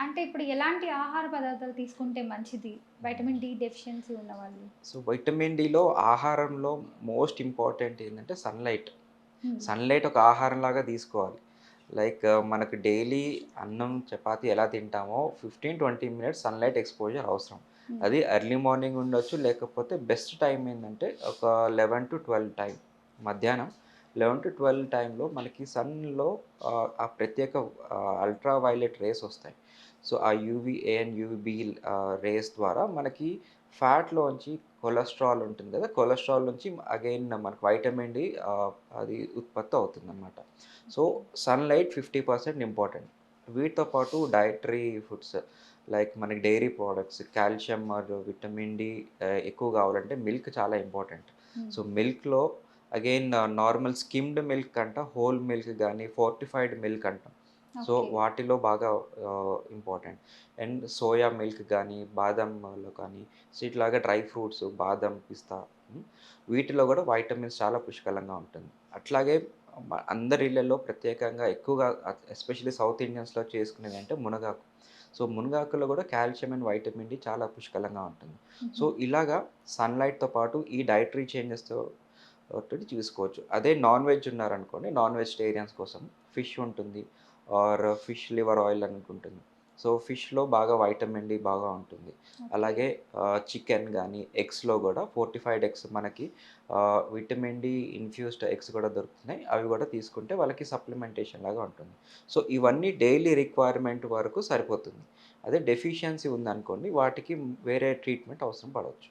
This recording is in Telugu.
అంటే ఇప్పుడు ఎలాంటి ఆహార పదార్థాలు తీసుకుంటే మంచిది? వైటమిన్ డి డెఫిషియన్సీ ఉన్న వాళ్ళు. సో వైటమిన్ డిలో ఆహారంలో మోస్ట్ ఇంపార్టెంట్ ఏంటంటే సన్లైట్ సన్లైట్ ఒక ఆహారం లాగా తీసుకోవాలి. లైక్ మనకు డైలీ అన్నం చపాతి ఎలా తింటామో fifteen twenty minutes sunlight exposure అవసరం. అది ఎర్లీ మార్నింగ్ ఉండొచ్చు లేకపోతే బెస్ట్ టైం ఏంటంటే ఒక లెవెన్ టు ట్వెల్వ్ టైం మధ్యాహ్నం. లెవెన్ టు ట్వెల్వ్ టైంలో మనకి సన్లో ఆ ప్రత్యేక అల్ట్రా వైలెట్ రేస్ వస్తాయి. సో ఆ యూవీఏ అండ్ యూవీబీ రేస్ ద్వారా మనకి ఫ్యాట్లోంచి కొలెస్ట్రాల్ ఉంటుంది కదా కొలెస్ట్రాల్ నుంచి అగైన్ మనకు వైటమిన్ డి అది ఉత్పత్తి అవుతుంది అనమాట so sunlight fifty percent important. వీటితో పాటు డైటరీ ఫుడ్స్ లైక్ మనకి డైరీ ప్రోడక్ట్స్ కాల్షియం మరియు విటమిన్ డి ఎక్కువ కావాలంటే మిల్క్ చాలా ఇంపార్టెంట్. ఉమ్, సో మిల్క్లో అగైన్ నార్మల్ స్కిమ్డ్ మిల్క్ అంట హోల్ మిల్క్ కానీ ఫోర్టిఫైడ్ మిల్క్ అంటాం. సో. వాటిలో బాగా ఇంపార్టెంట్ అండ్ సోయా మిల్క్ కానీ బాదంలో కానీ సో ఇట్లాగా డ్రై ఫ్రూట్స్ బాదం పిస్తా వీటిలో కూడా వైటమిన్స్ చాలా పుష్కలంగా ఉంటుంది. అట్లాగే అందరి ఇళ్ళల్లో ప్రత్యేకంగా ఎక్కువగా ఎస్పెషల్లీ సౌత్ ఇండియన్స్లో చేసుకునేది అంటే మునగాకు. సో మునగాకులో కూడా కాల్షియం అండ్ వైటమిన్ డి చాలా పుష్కలంగా ఉంటుంది. సో ఇలాగా సన్లైట్తో పాటు ఈ డైటరీ చేంజెస్తో తోటి చూసుకోవచ్చు. అదే నాన్ వెజ్ ఉన్నారనుకోండి నాన్ వెజిటేరియన్స్ కోసం ఫిష్ ఉంటుంది ఆర్ ఫిష్ లివర్ ఆయిల్ అని ఉంటుంది. సో ఫిష్లో బాగా వైటమిన్ డి బాగా ఉంటుంది. అలాగే చికెన్ కానీ ఎగ్స్లో కూడా ఫోర్టిఫైడ్ ఎగ్స్ మనకి విటమిన్ డి ఇన్ఫ్యూస్డ్ ఎగ్స్ కూడా దొరుకుతున్నాయి. అవి కూడా తీసుకుంటే వాళ్ళకి సప్లిమెంటేషన్ లాగా ఉంటుంది. సో ఇవన్నీ డైలీ రిక్వైర్మెంట్ వరకు సరిపోతుంది. అదే డెఫిషియన్సీ ఉందనుకోండి వాటికి వేరే ట్రీట్మెంట్ అవసరం పడవచ్చు.